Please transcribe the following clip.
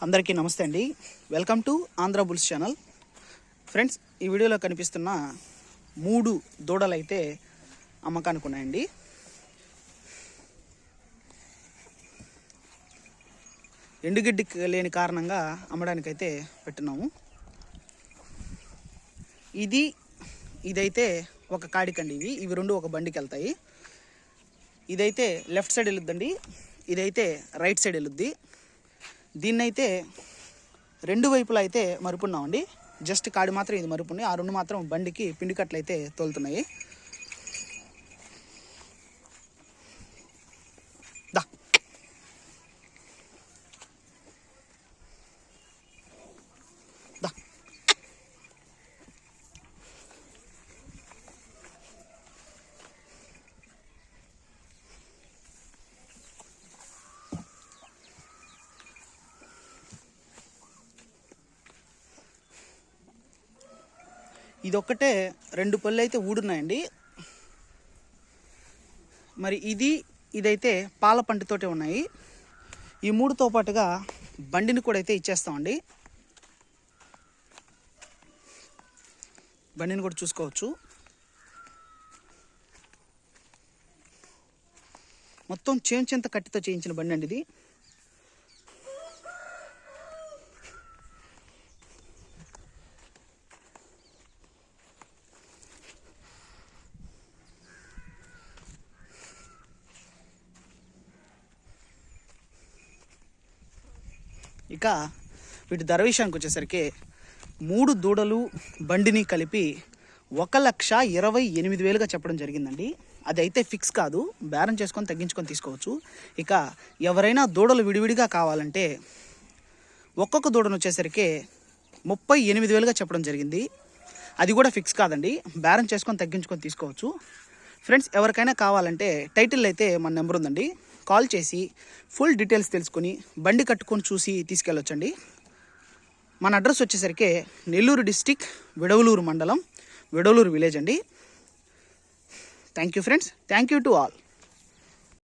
అందరికీ నమస్తే అండి. Welcome to Andhra bulls channel friends ఈ వీడియోలో కనిపిస్తున్న మూడు దూడలు అయితే అమ్మకానికి ఉన్నాయండి ఎండుగడ్డి లేని కారణంగా అమ్మడానికైతే పెట్టున్నాము ఇది ఇదైతే ఒక కాడికండి ఇవి. ఇవి రెండు ఒక బండికి వెళ్తాయి ఇదైతే లెఫ్ట్ సైడ్ వెళ్ళొద్దండి ఇదైతే రైట్ సైడ్ వెళ్ళొద్ది దీన్నైతే రెండు వైపులా అయితే మరుపున్నామండి. జస్ట్ కాడి మాత్రం ఇది మరుపుంది. ఆ రెండు మాత్రం బండికి పిండి అయితే తోలుతున్నాయి. ఇదొక్కటే రెండు పళ్ళు అయితే ఊడున్నాయండి. మరి ఇది ఇదైతే పాల పంటతోటే ఉన్నాయి. ఈ మూడుతో పాటుగా బండిని కూడా అయితే ఇచ్చేస్తామండి. బండిని కూడా చూసుకోవచ్చు. మొత్తం చేంచెంత కట్టితో చేయించిన బండి అండి ఇది. ఇక వీటి ధర విషయానికి వచ్చేసరికి మూడు దూడలు బండిని కలిపి ఒక లక్ష ఇరవై ఎనిమిది వేలుగా చెప్పడం జరిగిందండి. అది అయితే ఫిక్స్ కాదు బేరం చేసుకొని తగ్గించుకొని తీసుకోవచ్చు. ఇక ఎవరైనా దూడలు విడివిడిగా కావాలంటే ఒక్కొక్క దూడను వచ్చేసరికి ముప్పై ఎనిమిది వేలుగా చెప్పడం జరిగింది. అది కూడా ఫిక్స్ కాదండి బేరం చేసుకొని తగ్గించుకొని తీసుకోవచ్చు. ఫ్రెండ్స్ ఎవరికైనా కావాలంటే టైటిల్ అయితే మన నెంబర్ ఉందండి. కాల్ చేసి ఫుల్ డీటెయిల్స్ తెలుసుకుని బండి కట్టుకొని చూసి తీసుకెళ్ళొచ్చండి. మన అడ్రస్ వచ్చేసరికి నెల్లూరు డిస్టిక్ విడవలూరు మండలం విడవలూరు విలేజ్ అండి. Thank you friends thank you to all